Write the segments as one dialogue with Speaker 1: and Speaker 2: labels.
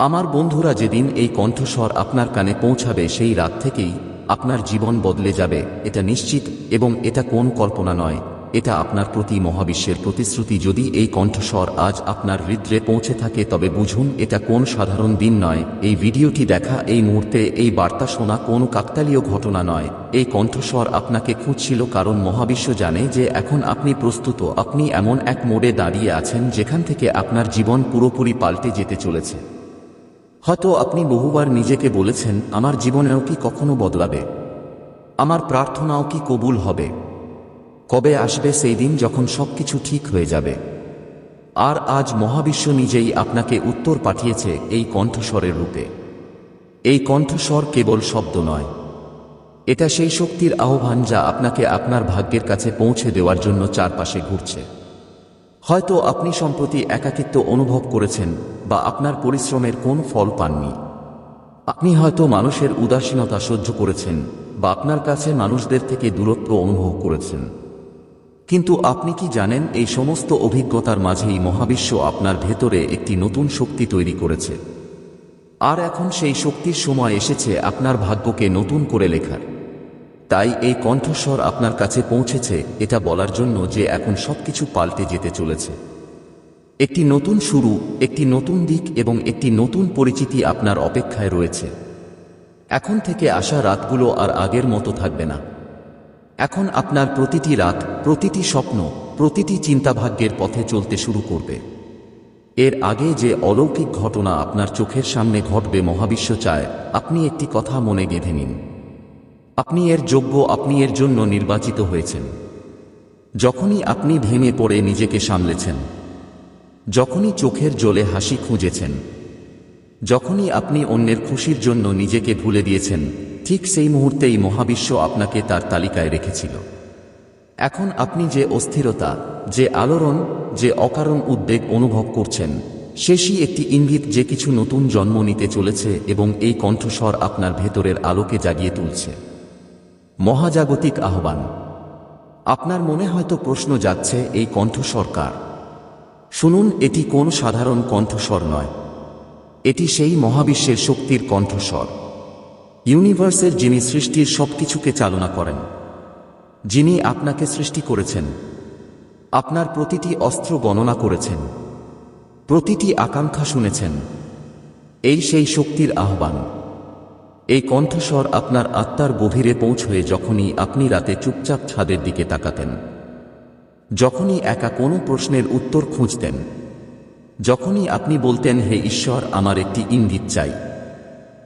Speaker 1: আমার বন্ধুরা যেদিন এই কণ্ঠস্বর আপনার কানে পৌঁছাবে সেই রাত থেকেই আপনার জীবন বদলে যাবে, এটা নিশ্চিত এবং এটা কোন কল্পনা নয়, এটা আপনার প্রতি মহাবিশ্বের প্রতিশ্রুতি। যদি এই কণ্ঠস্বর আজ আপনার হৃদ্রে পৌঁছে থাকে, তবে বুঝুন এটা কোন সাধারণ দিন নয়। এই ভিডিওটি দেখা, এই মুহূর্তে এই বার্তা শোনা কোন কাকতালীয় ঘটনা নয়। এই কণ্ঠস্বর আপনাকে খুঁজছিল কারণ মহাবিশ্ব জানে যে এখন আপনি প্রস্তুত, আপনি এমন এক মোড়ে দাঁড়িয়ে আছেন যেখান থেকে আপনার জীবন পুরোপুরি পাল্টে যেতে চলেছে। হয়তো আপনি বহুবার নিজেকে বলেছেন, আমার জীবনেও কি কখনো বদলাবে? আমার প্রার্থনাও কি কবুল হবে? কবে আসবে সেই দিন যখন সবকিছু ঠিক হয়ে যাবে? আর আজ মহাবিশ্ব নিজেই আপনাকে উত্তর পাঠিয়েছে এই কণ্ঠস্বরের রূপে। এই কণ্ঠস্বর কেবল শব্দ নয়। এটা সেই শক্তির আহ্বান যা আপনাকে আপনার ভাগ্যের কাছে পৌঁছে দেওয়ার জন্য চারপাশে ঘুরছে। হয়তো আপনি সম্প্রতি একাকিত্ব অনুভব করেছেন বা আপনার পরিশ্রমের কোন ফল পাননি। আপনি হয়তো মানুষের উদাসীনতা সহ্য করেছেন বা আপনার কাছে মানুষদের থেকে দূরত্ব অনুভব করেছেন। কিন্তু আপনি কি জানেন এই সমস্ত অভিজ্ঞতার মাঝেই মহাবিশ্ব আপনার ভেতরে একটি নতুন শক্তি তৈরি করেছে। আর এখন সেই শক্তির সময় এসেছে আপনার ভাগ্যকে নতুন করে লেখার। তাই এই কণ্ঠস্বর আপনার কাছে পৌঁছেছে, এটা বলার জন্য যে এখন সবকিছু পাল্টে যেতে চলেছে। একটি নতুন শুরু, একটি নতুন দিক এবং একটি নতুন পরিচিতি আপনার অপেক্ষায় রয়েছে। এখন থেকে আসা রাতগুলো আর আগের মতো থাকবে না। এখন আপনার প্রতিটি রাত, প্রতিটি স্বপ্ন, প্রতিটি চিন্তাভাগ্যের পথে চলতে শুরু করবে। এর আগে যে অলৌকিক ঘটনা আপনার চোখের সামনে ঘটবে মহাবিশ্ব চায়, আপনি একটি কথা মনে গেঁথে নিন। আপনি এর যোগ্য, আপনি এর জন্য নির্বাচিত হয়েছেন। যখনই আপনি ভেঙে পড়ে নিজেকে সামলেছেন, যখনই চোখের জলে হাসি খুঁজেছেন, যখনই আপনি অন্যের খুশির জন্য নিজেকে ভুলে দিয়েছেন, ঠিক সেই মুহূর্তেই মহাবিশ্ব আপনাকে তার তালিকায় রেখেছিল। এখন আপনি যে অস্থিরতা, যে আলোড়ন, যে অকারণ উদ্বেগ অনুভব করছেন, শেষই একটি ইঙ্গিত যে কিছু নতুন জন্ম নিতে চলেছে এবং এই কণ্ঠস্বর আপনার ভেতরের আলোকে জাগিয়ে তুলছে। মহাজাগতিক আহ্বান। আপনার মনে হয়তো প্রশ্ন যাচ্ছে, এই কণ্ঠস্বর কার শুনুন, এটি কোন সাধারণ কণ্ঠস্বর নয়। এটি সেই মহাবিশ্বের শক্তির কণ্ঠস্বর। ইউনিভার্সের যিনি সৃষ্টির সবকিছুকে চালনা করেন, যিনি আপনাকে সৃষ্টি করেছেন, আপনার প্রতিটি অস্ত্র গণনা করেছেন, প্রতিটি আকাঙ্ক্ষা শুনেছেন, এই সেই শক্তির আহ্বান। এই কণ্ঠস্বর আপনার আত্মার গভীরে পৌঁছয়ে যখনই আপনি রাতে চুপচাপ ছাদের দিকে তাকাতেন। যখনই একা কোনো প্রশ্নের উত্তর খুঁজতেন। যখনই আপনি বলতেন, হে ঈশ্বর, আমার একটি ইঙ্গিত চাই।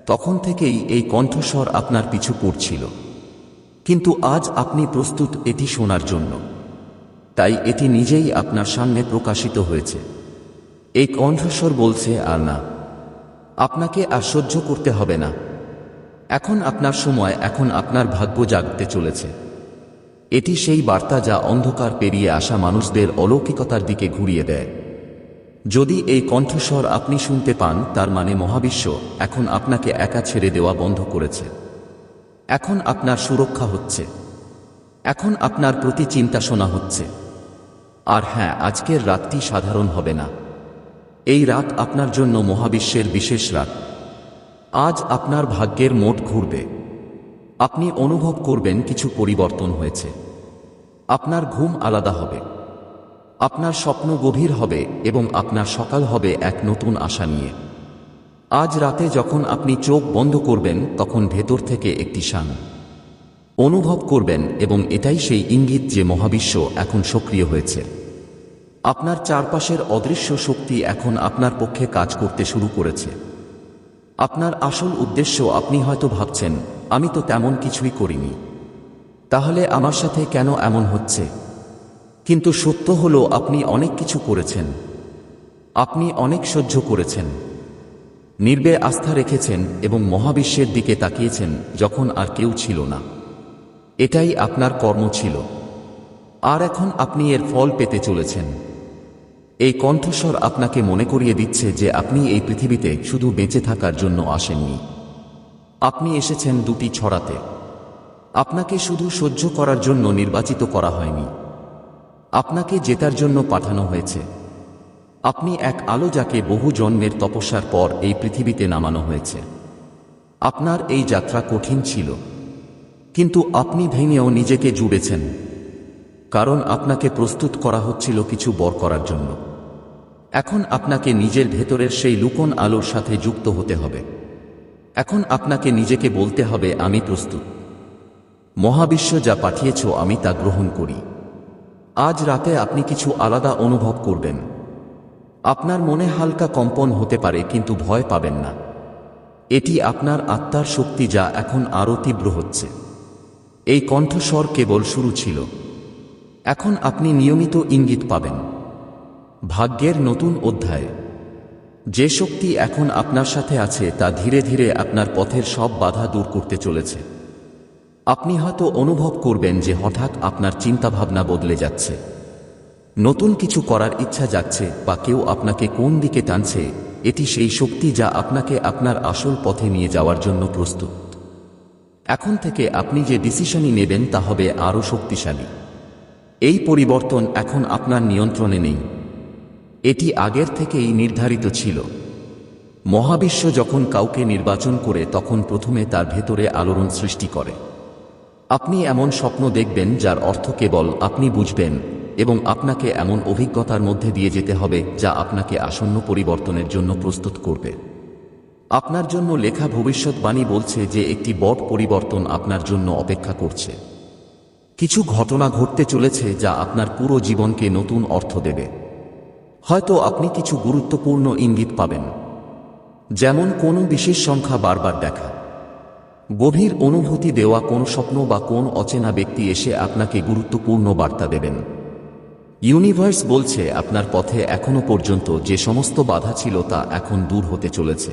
Speaker 1: তখন থেকেই এই কণ্ঠস্বর আপনার পিছু পড়ছিল। কিন্তু আজ আপনি প্রস্তুত এটি শোনার জন্য। তাই এটি নিজেই আপনার সামনে প্রকাশিত হয়েছে। এই কণ্ঠস্বর বলছে, আর না, আপনাকে সহ্য করতে হবে না। এখন আপনার সময়, এখন আপনার ভাগ্য জাগতে চলেছে। এটি সেই বার্তা যা অন্ধকার পেরিয়ে আসা মানুষদের অলৌকিকতার দিকে ঘুরিয়ে দেয়। যদি এই কণ্ঠস্বর আপনি শুনতে পান, তার মানে মহাবিশ্ব এখন আপনাকে একা ছেড়ে দেওয়া বন্ধ করেছে। এখন আপনার সুরক্ষা হচ্ছে। এখন আপনার প্রতি চিন্তা শোনা হচ্ছে। আর হ্যাঁ আজকের রাতটি সাধারণ হবে না। এই রাত আপনার জন্য মহাবিশ্বের বিশেষ রাত। আজ আপনার ভাগ্যের মোট ঘুরবে। আপনি অনুভব করবেন কিছু পরিবর্তন হয়েছে। আপনার ঘুম আলাদা হবে। আপনার স্বপ্ন গভীর হবে এবং আপনার সকাল হবে এক নতুন আশা নিয়ে। আজ রাতে যখন আপনি চোখ বন্ধ করবেন, তখন ভেতর থেকে একটি শান। অনুভব করবেন এবং এটাই সেই ইঙ্গিত যে মহাবিশ্ব এখন সক্রিয় হয়েছে। আপনার চারপাশের অদৃশ্য শক্তি এখন আপনার পক্ষে কাজ করতে শুরু করেছে। আপনার আসল উদ্দেশ্য আপনি হয়তো ভাবছেন, আমি তো তেমন কিছুই করিনি। তাহলে আমার সাথে কেন এমন হচ্ছে? কিন্তু সত্য হল, আপনি অনেক কিছু করেছেন। আপনি অনেক সহ্য করেছেন। নির্বে আস্থা রেখেছেন এবং মহাবিশ্বের দিকে তাকিয়েছেন যখন আর কেউ ছিল না। এটাই আপনার কর্ম ছিল। আর এখন আপনি এর ফল পেতে চলেছেন। এই কণ্ঠস্বর আপনাকে মনে করিয়ে দিচ্ছে যে আপনি এই পৃথিবীতে শুধু বেঁচে থাকার জন্য আসেননি। আপনি এসেছেন দুটি ছড়াতে। আপনাকে শুধু সহ্য করার জন্য নির্বাচিত করা হয়নি। আপনাকে জেতার জন্য পাঠানো হয়েছে। আপনি এক আলো যাকে বহু জন্মের তপস্যার পর এই পৃথিবীতে নামানো হয়েছে। আপনার এই যাত্রা কঠিন ছিল। কিন্তু আপনি ভেঙেও নিজেকে জুড়েছেন। কারণ আপনাকে প্রস্তুত করা হচ্ছিল কিছু বর করার জন্য। এখন আপনাকে নিজের ভেতরের সেই লুকন আলোর সাথে যুক্ত হতে হবে। এখন আপনাকে নিজেকে বলতে হবে, আমি প্রস্তুত। মহাবিশ্ব যা পাঠিয়েছ, আমি তা গ্রহণ করি। আজ রাতে আপনি কিছু আলাদা অনুভব করবেন। আপনার মনে হালকা কম্পন হতে পারে, কিন্তু ভয় পাবেন না। এটি আপনার আত্মার শক্তি যা এখন আরও তীব্র হচ্ছে। এই কণ্ঠস্বর কেবল শুরু ছিল। এখন আপনি নিয়মিত ইঙ্গিত পাবেন। ভাগ্যের নতুন অধ্যায়। যে শক্তি এখন আপনার সাথে আছে তা ধীরে ধীরে আপনার পথের সব বাধা দূর করতে চলেছে। আপনি হয়তো অনুভব করবেন যে হঠাৎ আপনার চিন্তাভাবনা বদলে যাচ্ছে। নতুন কিছু করার ইচ্ছা যাচ্ছে বা কেউ আপনাকে কোন দিকে টানছে, এটি সেই শক্তি যা আপনাকে আপনার আসল পথে নিয়ে যাওয়ার জন্য প্রস্তুত। এখন থেকে আপনি যে ডিসিশনই নেবেন তা হবে আরও শক্তিশালী। এই পরিবর্তন এখন আপনার নিয়ন্ত্রণে নেই। এটি আগের থেকেই নির্ধারিত ছিল। মহাবিশ্ব যখন কাউকে নির্বাচন করে, তখন প্রথমে তার ভেতরে আলোড়ন সৃষ্টি করে। আপনি এমন স্বপ্ন দেখবেন যার অর্থ কেবল আপনি বুঝবেন এবং আপনাকে এমন অভিজ্ঞতার মধ্যে দিয়ে যেতে হবে যা আপনাকে আসন্ন পরিবর্তনের জন্য প্রস্তুত করবে। আপনার জন্য লেখা ভবিষ্যৎবাণী বলছে যে একটি বট পরিবর্তন আপনার জন্য অপেক্ষা করছে। কিছু ঘটনা ঘটতে চলেছে যা আপনার পুরো জীবনকে নতুন অর্থ দেবে। হয়তো আপনি কিছু গুরুত্বপূর্ণ ইঙ্গিত পাবেন। যেমন কোনো বিশেষ সংখ্যা বারবার দেখা। গভীর অনুভূতি দেওয়া কোন স্বপ্ন বা কোন অচেনা ব্যক্তি এসে আপনাকে গুরুত্বপূর্ণ বার্তা দেবেন। ইউনিভার্স বলছে, আপনার পথে এখনও পর্যন্ত যে সমস্ত বাধা ছিল তা এখন দূর হতে চলেছে।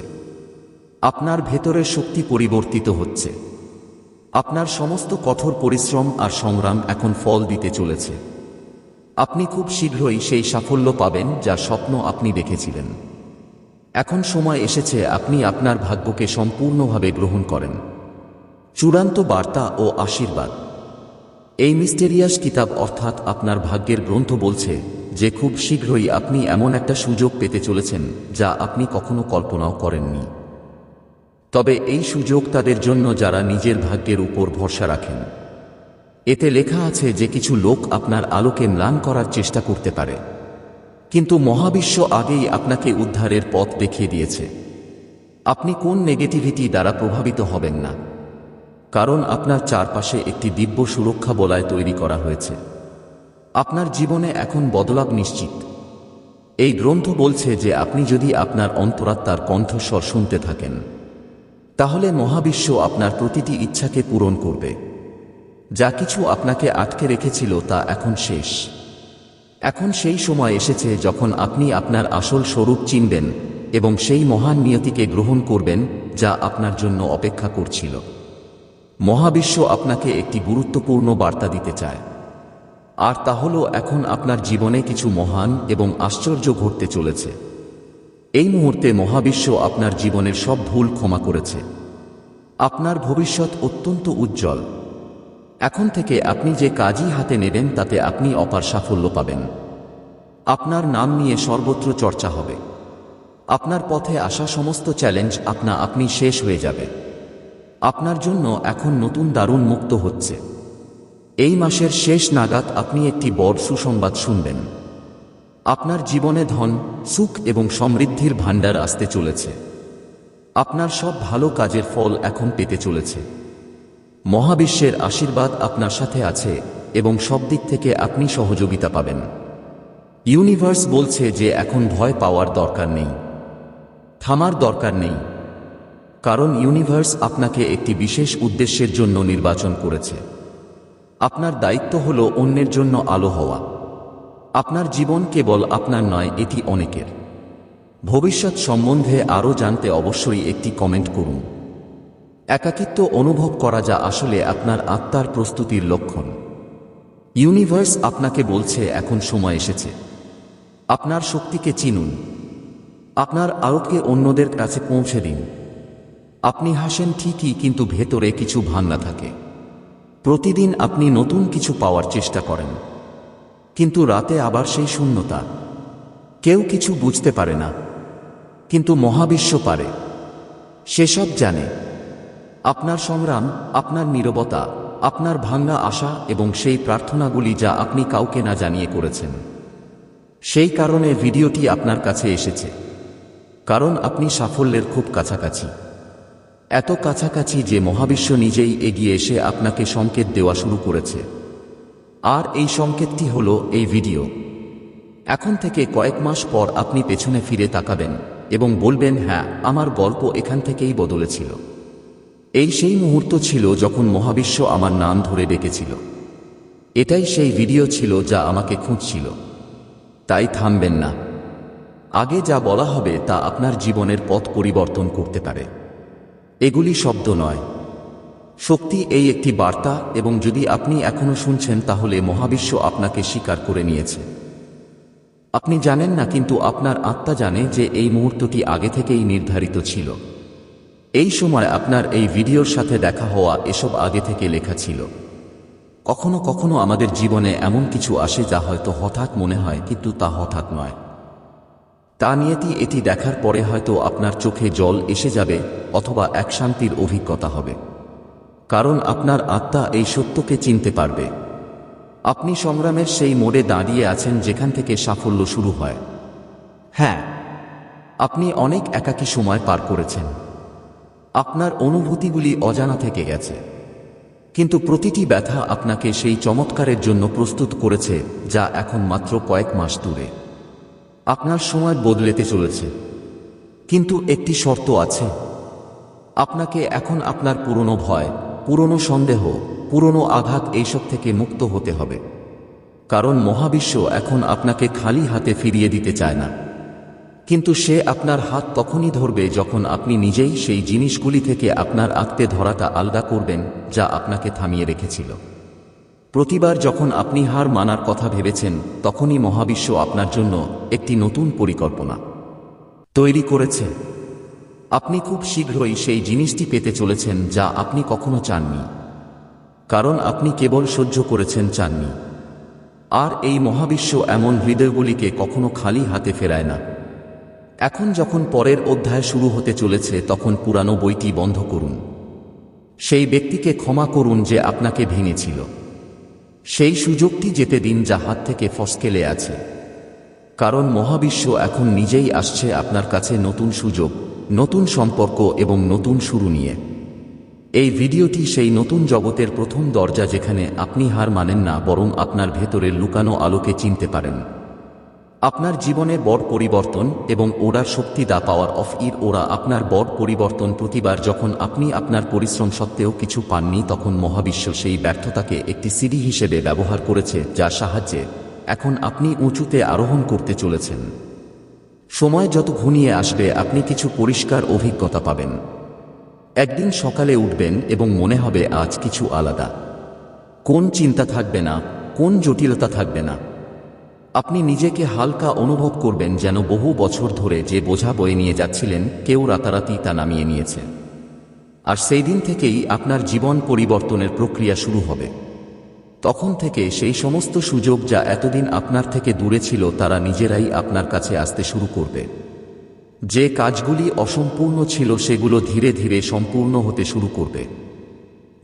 Speaker 1: আপনার ভেতরের শক্তি পরিবর্তিত হচ্ছে। আপনার সমস্ত কঠোর পরিশ্রম আর সংগ্রাম এখন ফল দিতে চলেছে। আপনি খুব শীঘ্রই সেই সাফল্য পাবেন যা স্বপ্ন আপনি দেখেছিলেন। এখন সময় এসেছে আপনি আপনার ভাগ্যকে সম্পূর্ণভাবে গ্রহণ করেন। চূড়ান্ত বার্তা ও আশীর্বাদ। এই মিস্টেরিয়াস কিতাব অর্থাৎ আপনার ভাগ্যের গ্রন্থ বলছে যে খুব শীঘ্রই আপনি এমন একটা সুযোগ পেতে চলেছেন যা আপনি কখনো কল্পনাও করেননি। তবে এই সুযোগ তাদের জন্য যারা নিজের ভাগ্যের উপর ভরসা রাখেন। এতে লেখা আছে যে কিছু লোক আপনার আলোকে ম্লান করার চেষ্টা করতে পারে। কিন্তু মহাবিশ্ব আগেই আপনাকে উদ্ধারের পথ দেখিয়ে দিয়েছে। আপনি কোন নেগেটিভিটি দ্বারা প্রভাবিত হবেন না। কারণ আপনার চারপাশে একটি দিব্য সুরক্ষা বলায় তৈরি করা হয়েছে। আপনার জীবনে এখন বদলাব নিশ্চিত। এই গ্রন্থ বলছে যে আপনি যদি আপনার অন্তরাত্মার কণ্ঠস্বর শুনতে থাকেন, তাহলে মহাবিশ্ব আপনার প্রতিটি ইচ্ছাকে পূরণ করবে। যা কিছু আপনাকে আটকে রেখেছিল তা এখন শেষ। এখন সেই সময় এসেছে যখন আপনি আপনার আসল স্বরূপ চিনবেন এবং সেই মহান নিয়তিকে গ্রহণ করবেন যা আপনার জন্য অপেক্ষা করছিল। মহাবিশ্ব আপনাকে একটি গুরুত্বপূর্ণ বার্তা দিতে চায়। আর তা হল এখন আপনার জীবনে কিছু মহান এবং আশ্চর্য ঘটতে চলেছে। এই মুহূর্তে মহাবিশ্ব আপনার জীবনের সব ভুল ক্ষমা করেছে। আপনার ভবিষ্যৎ অত্যন্ত উজ্জ্বল। এখন থেকে আপনি যে কাজই হাতে নেবেন তাতে আপনি অপার সাফল্য পাবেন। আপনার নাম নিয়ে সর্বত্র চর্চা হবে। আপনার পথে আসা সমস্ত চ্যালেঞ্জ আপনা আপনি শেষ হয়ে যাবে। আপনার জন্য এখন নতুন দারুণ মুক্ত হচ্ছে। এই মাসের শেষ নাগাদ আপনি একটি বড় সুসংবাদ শুনবেন। আপনার জীবনে ধন, সুখ এবং সমৃদ্ধির ভাণ্ডার আসতে চলেছে। আপনার সব ভালো কাজের ফল এখন পেতে চলেছে। মহাবিশ্বের আশীর্বাদ আপনার সাথে আছে এবং সব দিক থেকে আপনি সহযোগিতা পাবেন। ইউনিভার্স বলছে যে এখন ভয় পাওয়ার দরকার নেই। থামার দরকার নেই। কারণ ইউনিভার্স আপনাকে একটি বিশেষ উদ্দেশ্যের জন্য নির্বাচন করেছে। আপনার দায়িত্ব হল অন্যের জন্য আলো হওয়া। আপনার জীবন কেবল আপনার নয়, এটি অনেকের। ভবিষ্যৎ সম্বন্ধে আরও জানতে অবশ্যই একটি কমেন্ট করুন। একাকিত্ব অনুভব করা যা আসলে আপনার আত্মার প্রস্তুতির লক্ষণ। ইউনিভার্স আপনাকে বলছে, এখন সময় এসেছে। আপনার শক্তিকে চিনুন। আপনার আলোকে অন্যদের কাছে পৌঁছে দিন। আপনি হাসেন ঠিকই, কিন্তু ভেতরে কিছু ভাঙনা থাকে। প্রতিদিন আপনি নতুন কিছু পাওয়ার চেষ্টা করেন। কিন্তু রাতে আবার সেই শূন্যতা। কেউ কিছু বুঝতে পারে না। কিন্তু মহাবিশ্ব পারে। সেসব জানে। আপনার সংগ্রাম, আপনার নীরবতা, আপনার ভাঙ্গা আশা এবং সেই প্রার্থনাগুলি যা আপনি কাউকে না জানিয়ে করেছেন। সেই কারণে ভিডিওটি আপনার কাছে এসেছে। কারণ আপনি সাফল্যের খুব কাছাকাছি। এত কাছাকাছি যে মহাবিশ্ব নিজেই এগিয়ে এসে আপনাকে সংকেত দেওয়া শুরু করেছে। আর এই সংকেতটি হল এই ভিডিও। এখন থেকে কয়েক মাস পর আপনি পেছনে ফিরে তাকাবেন এবং বলবেন হ্যাঁ আমার গল্প এখান থেকেই বদলেছিল। এই সেই মুহূর্ত ছিল যখন মহাবিশ্ব আমার নাম ধরে ডেকেছিল। এটাই সেই ভিডিও ছিল যা আমাকে খুঁজছিল। তাই থামবেন না। আগে যা বলা হবে তা আপনার জীবনের পথ পরিবর্তন করতে পারে। এগুলি শব্দ নয়। শক্তি এই একটি বার্তা এবং যদি আপনি এখনও শুনছেন তাহলে মহাবিশ্ব আপনাকে স্বীকার করে নিয়েছে। আপনি জানেন না কিন্তু আপনার আত্মা জানে যে এই মুহূর্তটি আগে থেকেই নির্ধারিত ছিল। এই সময় আপনার এই ভিডিওর সাথে দেখা হওয়া এসব আগে থেকে লেখা ছিল। কখনো কখনো আমাদের জীবনে এমন কিছু আসে যা হয়তো হঠাৎ মনে হয়, কিন্তু তা হঠাৎ নয়। তা নিয়েতি এটি দেখার পরে হয়তো আপনার চোখে জল এসে যাবে অথবা এক শান্তির অভিজ্ঞতা হবে। কারণ আপনার আত্মা এই সত্যকে চিনতে পারবে। আপনি সংগ্রামের সেই মোড়ে দাঁড়িয়ে আছেন যেখান থেকে সাফল্য শুরু হয়। হ্যাঁ আপনি অনেক একাকী সময় পার করেছেন। আপনার অনুভূতিগুলি অজানা থেকে গেছে। কিন্তু প্রতিটি ব্যথা আপনাকে সেই চমৎকারের জন্য প্রস্তুত করেছে যা এখন মাত্র কয়েক মাস দূরে। আপনার সময় বদলেতে চলেছে। কিন্তু একটি শর্ত আছে। আপনাকে এখন আপনার পুরনো ভয়, পুরনো সন্দেহ, পুরনো আঘাত এইসব থেকে মুক্ত হতে হবে। কারণ মহাবিশ্ব এখন আপনাকে খালি হাতে ফিরিয়ে দিতে চায় না। কিন্তু সে আপনার হাত তখনই ধরবে যখন আপনি নিজেই সেই জিনিসগুলি থেকে আপনার আঁকতে ধরাটা আলগা করবেন, যা আপনাকে থামিয়ে রেখেছিল। প্রতিবার যখন আপনি হার মানার কথা ভেবেছেন, তখনই মহাবিশ্ব আপনার জন্য একটি নতুন পরিকল্পনা তৈরি করেছে। আপনি খুব শীঘ্রই সেই জিনিসটি পেতে চলেছেন, যা আপনি কখনো চাননি। কারণ আপনি কেবল সহ্য করেছেন, চাননি। আর এই মহাবিশ্ব এমন হৃদয়গুলিকে কখনো খালি হাতে ফেরায় না। এখন যখন পরের অধ্যায় শুরু হতে চলেছে, তখন পুরানো বইটি বন্ধ করুন। সেই ব্যক্তিকে ক্ষমা করুন যে আপনাকে ভেঙেছিল। সেই সুযোগটি যেতে দিন যা হাত থেকে ফসকেলে আছে। কারণ মহাবিশ্ব এখন নিজেই আসছে আপনার কাছে নতুন সুযোগ, নতুন সম্পর্ক এবং নতুন শুরু নিয়ে। এই ভিডিওটি সেই নতুন জগতের প্রথম দরজা যেখানে আপনি হার মানেন না, বরং আপনার ভেতরের লুকানো আলোকে চিনতে পারেন। আপনার জীবনে বড় পরিবর্তন এবং ওরা শক্তি দা পাওয়ার অফ ইর ওরা আপনার বড় পরিবর্তন প্রতিবার যখন আপনি আপনার পরিশ্রম সত্ত্বেও কিছু পাননি, তখন মহাবিশ্ব সেই ব্যর্থতাকে একটি সিডি হিসেবে ব্যবহার করেছে যার সাহায্যে এখন আপনি উঁচুতে আরোহণ করতে চলেছেন। সময় যত ঘনিয়ে আসবে, আপনি কিছু পরিষ্কার অভিজ্ঞতা পাবেন। একদিন সকালে উঠবেন এবং মনে হবে আজ কিছু আলাদা। কোন চিন্তা থাকবে না, কোন জটিলতা থাকবে না। আপনি নিজেকে হালকা অনুভব করবেন যেন বহু বছর ধরে যে বোঝা বয়ে নিয়ে যাচ্ছিলেন, কেউ রাতারাতি তা নামিয়ে নিয়েছে। আর সেই দিন থেকেই আপনার জীবন পরিবর্তনের প্রক্রিয়া শুরু হবে। তখন থেকে সেই সমস্ত সুযোগ যা এতদিন আপনার থেকে দূরে ছিল, তারা নিজেরাই আপনার কাছে আসতে শুরু করবে। যে কাজগুলি অসম্পূর্ণ ছিল, সেগুলো ধীরে ধীরে সম্পূর্ণ হতে শুরু করবে।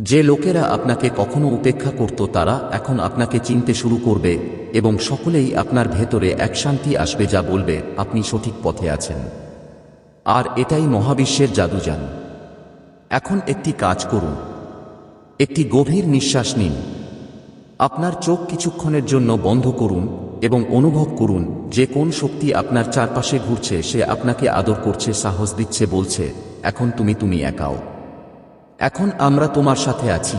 Speaker 1: যে লোকেরা আপনাকে কখনো উপেক্ষা করত তারা এখন আপনাকে চিনতে শুরু করবে এবং সকলেই আপনার ভেতরে এক শান্তি আসবে যা বলবে, আপনি সঠিক পথে আছেন। আর এটাই মহাবিশ্বের জাদুজান এখন একটি কাজ করুন। একটি গভীর নিঃশ্বাস নিন। আপনার চোখ কিছুক্ষণের জন্য বন্ধ করুন এবং অনুভব করুন যে কোন শক্তি আপনার চারপাশে ঘুরছে, সে আপনাকে আদর করছে, সাহস দিচ্ছে, বলছে, এখন তুমি তুমি একাও। এখন আমরা তোমার সাথে আছি।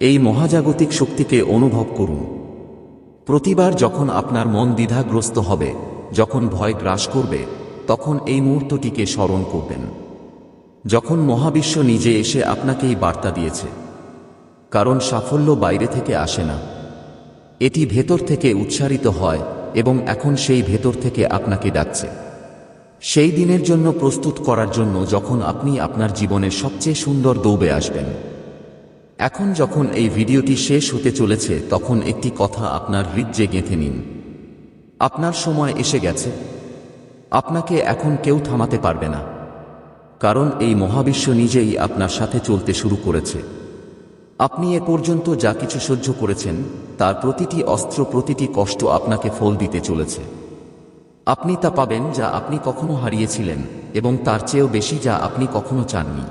Speaker 1: এই মহাজাগতিক শক্তিকে অনুভব করুন। প্রতিবার যখন আপনার মন দ্বিধাগ্রস্ত হবে, যখন ভয় গ্রাস করবে, তখন এই মুহূর্তটিকে স্মরণ করবেন। যখন মহাবিশ্ব নিজে এসে আপনাকেই বার্তা দিয়েছে, কারণ সাফল্য বাইরে থেকে আসে না। এটি ভেতর থেকে উচ্চারিত হয় এবং এখন সেই ভেতর থেকে আপনাকে ডাকছে। সেই দিনের জন্য প্রস্তুত করার জন্য যখন আপনি আপনার জীবনের সবচেয়ে সুন্দর দৌড়ে আসবেন। এখন যখন এই ভিডিওটি শেষ হতে চলেছে, তখন একটি কথা আপনার হৃদয়ে গেঁথে নিন। আপনার সময় এসে গেছে। আপনাকে এখন কেউ থামাতে পারবে না। কারণ এই মহাবিশ্ব নিজেই আপনার সাথে চলতে শুরু করেছে। আপনি এ পর্যন্ত যা কিছু সহ্য করেছেন, তার প্রতিটি অস্ত্র, প্রতিটি কষ্ট আপনাকে ফল দিতে চলেছে। আপনি তা পাবেন যা আপনি কখনো হারিয়েছিলেন এবং তার চেয়েও বেশি যা আপনি কখনো চাননি।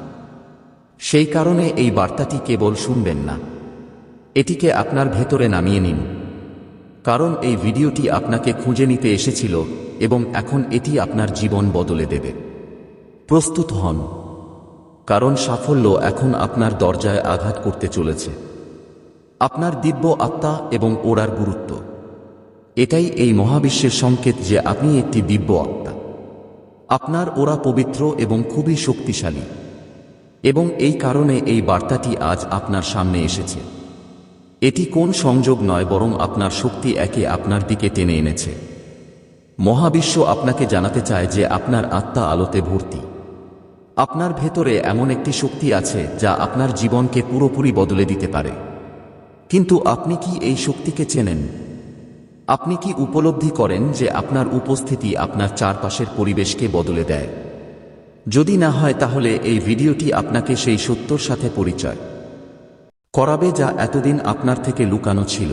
Speaker 1: সেই কারণে এই বার্তাটি কেবল শুনবেন না। এটিকে আপনার ভেতরে নামিয়ে নিন। কারণ এই ভিডিওটি আপনাকে খুঁজে নিতে এসেছিল এবং এখন এটি আপনার জীবন বদলে দেবে। প্রস্তুত হন। কারণ সাফল্য এখন আপনার দরজায় আঘাত করতে চলেছে। আপনার দিব্য আত্মা এবং ওড়ার গুরুত্ব। এটাই এই মহাবিশ্বের সংকেত যে আপনি একটি দিব্য আত্মা। আপনার ওরা পবিত্র এবং খুবই শক্তিশালী। এবং এই কারণে এই বার্তাটি আজ আপনার সামনে এসেছে। এটি কোন সংযোগ নয় বরং আপনার শক্তি একে আপনার দিকে টেনে এনেছে। মহাবিশ্ব আপনাকে জানাতে চায় যে আপনার আত্মা আলোতে ভর্তি। আপনার ভেতরে এমন একটি শক্তি আছে যা আপনার জীবনকে পুরোপুরি বদলে দিতে পারে। কিন্তু আপনি কি এই শক্তিকে চেনেন? আপনি কি উপলব্ধি করেন যে আপনার উপস্থিতি আপনার চারপাশের পরিবেশকে বদলে দেয়? যদি না হয়, তাহলে এই ভিডিওটি আপনাকে সেই সত্যর সাথে পরিচয় করাবে যা এতদিন আপনার থেকে লুকানো ছিল।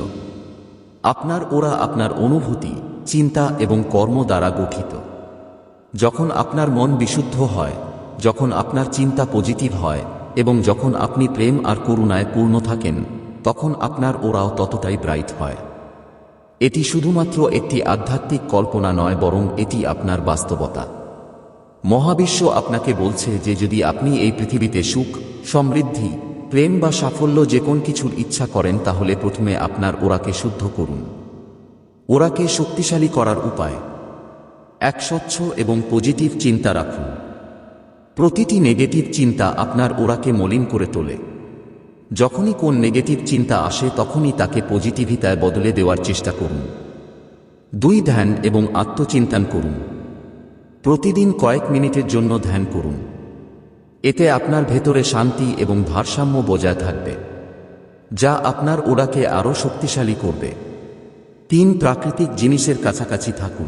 Speaker 1: আপনার ওরা আপনার অনুভূতি, চিন্তা এবং কর্ম দ্বারা গঠিত। যখন আপনার মন বিশুদ্ধ হয়, যখন আপনার চিন্তা পজিটিভ হয় এবং যখন আপনি প্রেম আর করুণায় পূর্ণ থাকেন, তখন আপনার ওরাও ততটাই ব্রাইট হয়। এটি শুধুমাত্র একটি আধ্যাত্মিক কল্পনা নয়, বরং এটি আপনার বাস্তবতা। মহাবিশ্ব আপনাকে বলছে যে যদি আপনি এই পৃথিবীতে সুখ, সমৃদ্ধি, প্রেম বা সাফল্য যে কোন কিছুর ইচ্ছা করেন, তাহলে প্রথমে আপনার ওরাকে শুদ্ধ করুন। ওরাকে শক্তিশালী করার উপায়। এক স্বচ্ছ এবং পজিটিভ চিন্তা রাখুন। প্রতিটি নেগেটিভ চিন্তা আপনার ওরাকে মলিন করে তোলে। যখনই কোন নেগেটিভ চিন্তা আসে, তখনই তাকে পজিটিভিতায় বদলে দেওয়ার চেষ্টা করুন। দুই ধ্যান এবং আত্মচিন্তান করুন। প্রতিদিন কয়েক মিনিটের জন্য ধ্যান করুন। এতে আপনার ভেতরে শান্তি এবং ভারসাম্য বজায় থাকবে, যা আপনার ওড়াকে আরও শক্তিশালী করবে। তিন প্রাকৃতিক জিনিসের কাছাকাছি থাকুন।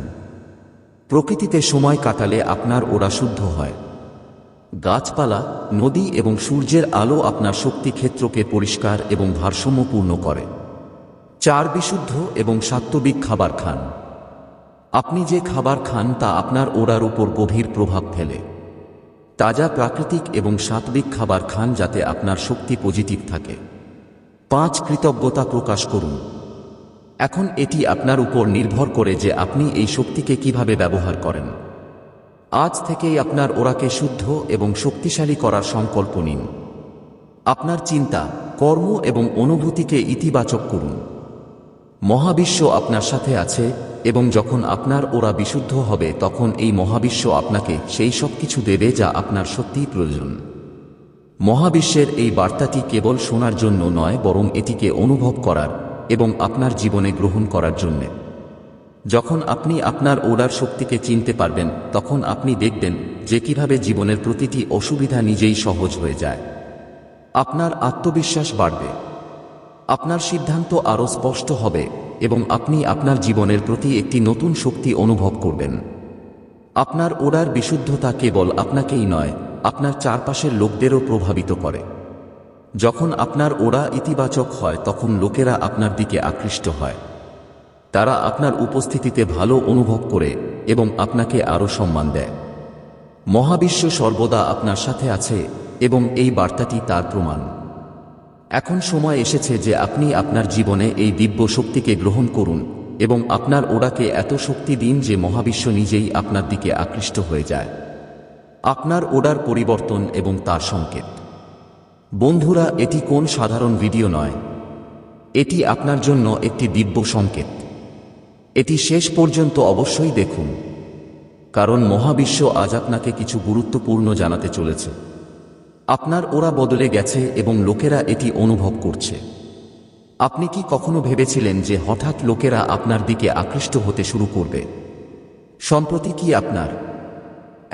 Speaker 1: প্রকৃতিতে সময় কাটালে আপনার ওরা শুদ্ধ হয়। গাছপালা, নদী এবং সূর্যের আলো আপনার শক্তি ক্ষেত্রকে পরিষ্কার এবং ভারসাম্যপূর্ণ করে। চার বিশুদ্ধ এবং সাত্ত্বিক খাবার খান। আপনি যে খাবার খান তা আপনার ওড়ার উপর গভীর প্রভাব ফেলে। তাজা প্রাকৃতিক এবং সাত্বিক খাবার খান যাতে আপনার শক্তি পজিটিভ থাকে। পাঁচ, কৃতজ্ঞতা প্রকাশ করুন। এখন এটি আপনার উপর নির্ভর করে যে আপনি এই শক্তিকে কীভাবে ব্যবহার করেন। আজ থেকেই আপনার ওরাকে শুদ্ধ এবং শক্তিশালী করার সংকল্প নিন। আপনার চিন্তা, কর্ম এবং অনুভূতিকে ইতিবাচক করুন। মহাবিশ্ব আপনার সাথে আছে এবং যখন আপনার ওরা বিশুদ্ধ হবে, তখন এই মহাবিশ্ব আপনাকে সেই সব কিছু দেবে যা আপনার সত্যিই প্রয়োজন। মহাবিশ্বের এই বার্তাটি কেবল শোনার জন্য নয়, বরং এটিকে অনুভব করার এবং আপনার জীবনে গ্রহণ করার জন্যে। যখন আপনি আপনার ওড়ার শক্তিকে চিনতে পারবেন, তখন আপনি দেখবেন যে কীভাবে জীবনের প্রতিটি অসুবিধা নিজেই সহজ হয়ে যায়। আপনার আত্মবিশ্বাস বাড়বে। আপনার সিদ্ধান্ত আরও স্পষ্ট হবে এবং আপনি আপনার জীবনের প্রতি একটি নতুন শক্তি অনুভব করবেন। আপনার ওড়ার বিশুদ্ধতা কেবল আপনাকেই নয়, আপনার চারপাশের লোকদেরও প্রভাবিত করে। যখন আপনার ওড়া ইতিবাচক হয়, তখন লোকেরা আপনার দিকে আকৃষ্ট হয়। তারা আপনার উপস্থিতিতে ভালো অনুভব করে এবং আপনাকে আরও সম্মান দেয়। মহাবিশ্ব সর্বদা আপনার সাথে আছে এবং এই বার্তাটি তার প্রমাণ। এখন সময় এসেছে যে আপনি আপনার জীবনে এই দিব্য শক্তিকে গ্রহণ করুন এবং আপনার ওড়াকে এত শক্তি দিন যে মহাবিশ্ব নিজেই আপনার দিকে আকৃষ্ট হয়ে যায়। আপনার ওড়ার পরিবর্তন এবং তার সংকেত। বন্ধুরা, এটি কোন সাধারণ ভিডিও নয়। এটি আপনার জন্য একটি দিব্য সংকেত। এটি শেষ পর্যন্ত অবশ্যই দেখুন, কারণ মহাবিশ্ব আজ আপনাকে কিছু গুরুত্বপূর্ণ জানাতে চলেছে। আপনার ওরা বদলে গেছে এবং লোকেরা এটি অনুভব করছে। আপনি কি কখনো ভেবেছিলেন যে হঠাৎ লোকেরা আপনার দিকে আকৃষ্ট হতে শুরু করবে? সম্প্রতি কি আপনার?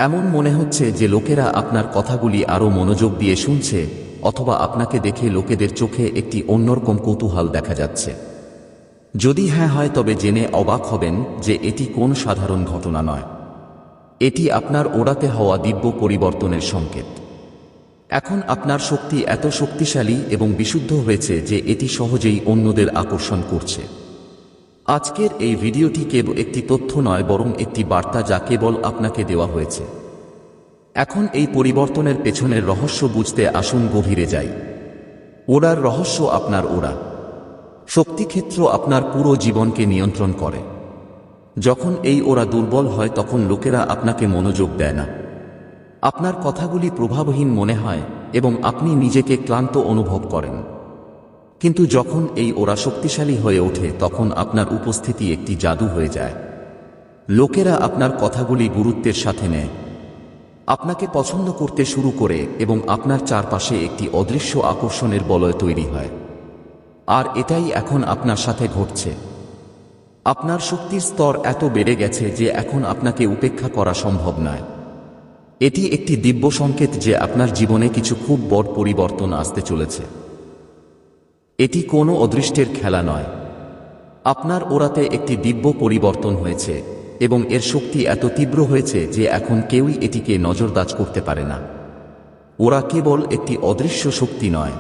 Speaker 1: এমন মনে হচ্ছে যে লোকেরা আপনার কথাগুলি আরও মনোযোগ দিয়ে শুনছে, অথবা আপনাকে দেখে লোকেদের চোখে একটি অন্যরকম কৌতূহল দেখা যাচ্ছে। যদি হ্যাঁ হয় তবে জেনে অবাক হবেন যে এটি কোন সাধারণ ঘটনা নয়। এটি আপনার ওড়াতে হওয়া দিব্য পরিবর্তনের সংকেত। এখন আপনার শক্তি এত শক্তিশালী এবং বিশুদ্ধ হয়েছে যে এটি সহজেই অন্যদের আকর্ষণ করছে। আজকের এই ভিডিওটি কেবল একটি তথ্য নয়, বরং একটি বার্তা যা কেবল আপনাকে দেওয়া হয়েছে। এখন এই পরিবর্তনের পেছনের রহস্য বুঝতে আসুন গভীরে যাই। ওড়ার রহস্য আপনার ওড়া। শক্তিক্ষেত্র আপনার পুরো জীবনকে নিয়ন্ত্রণ করে। যখন এই ওরা দুর্বল হয়, তখন লোকেরা আপনাকে মনোযোগ দেয় না। আপনার কথাগুলি প্রভাবহীন মনে হয় এবং আপনি নিজেকে ক্লান্ত অনুভব করেন। কিন্তু যখন এই ওরা শক্তিশালী হয়ে ওঠে, তখন আপনার উপস্থিতি একটি জাদু হয়ে যায়। লোকেরা আপনার কথাগুলি গুরুত্বের সাথে নেয়। আপনাকে পছন্দ করতে শুরু করে এবং আপনার চারপাশে একটি অদৃশ্য আকর্ষণের বলয় তৈরি হয়। আর এটাই এখন আপনার সাথে ঘটছে। আপনার শক্তির স্তর এত বেড়ে গেছে যে এখন আপনাকে উপেক্ষা করা সম্ভব নয়। এটি একটি দিব্য সংকেত যে আপনার জীবনে কিছু খুব বড় পরিবর্তন আসতে চলেছে। এটি কোনো অদৃষ্টের খেলা নয়। আপনার ওরাতে একটি দিব্য পরিবর্তন হয়েছে এবং এর শক্তি এত তীব্র হয়েছে যে এখন কেউই এটিকে নজরদাজ করতে পারে না। ওরা কেবল একটি অদৃশ্য শক্তি নয়।